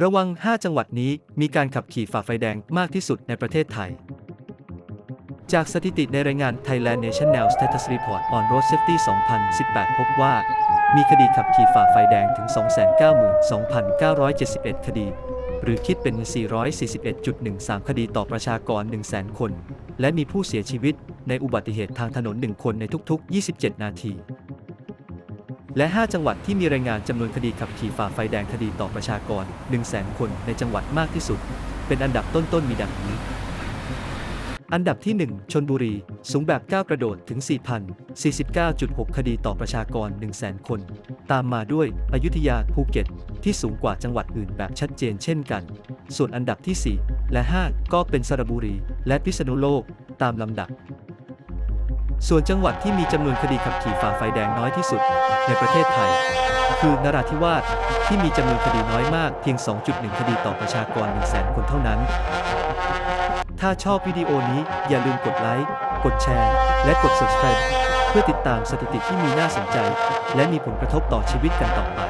ระวัง 5 จังหวัดนี้มีการขับขี่ฝ่าไฟแดงมากที่สุดในประเทศไทย จากสถิติในรายงาน Thailand National Status Report on Road Safety 2018 พบว่า มีคดีขับขี่ฝ่าไฟแดงถึง 292,971 คดี หรือคิดเป็น 441.13 คดีต่อประชากร 100,000 คน และมีผู้เสียชีวิตในอุบัติเหตุทางถนน 1 คนในทุกๆ 27 นาที และ 5 จังหวัดที่มีรายงานจำนวนคดีขับขี่ฝ่าไฟแดงคดีต่อประชากร 100,000 คนในจังหวัดมากที่สุด เป็นอันดับต้นๆมีดังนี้ อันดับที่ 1 ชนบุรี สูงแบบ9กระโดดถึง 4,049.6 คดีต่อประชากร 100,000 คน ตามมาด้วยอยุธยาภูเก็ต ที่สูงกว่าจังหวัดอื่นแบบชัดเจนเช่นกัน ส่วนอันดับที่ 4 และ 5 ก็เป็นสระบุรี และพิษณุโลก ตามลำดับ ส่วนจังหวัดที่มีจำนวนคดีขับขี่ฝ่าไฟแดงน้อยที่สุด ในประเทศไทย คือนราธิวาสที่มีจำนวนคดีน้อยมากเพียง 2.1 คดีต่อประชากร 100,000 คนเท่านั้น ถ้าชอบวิดีโอนี้อย่าลืมกดไลค์ กดแชร์ และกด subscribe เพื่อติดตามสถิติที่มีน่าสนใจ และมีผลกระทบต่อชีวิตกันต่อไป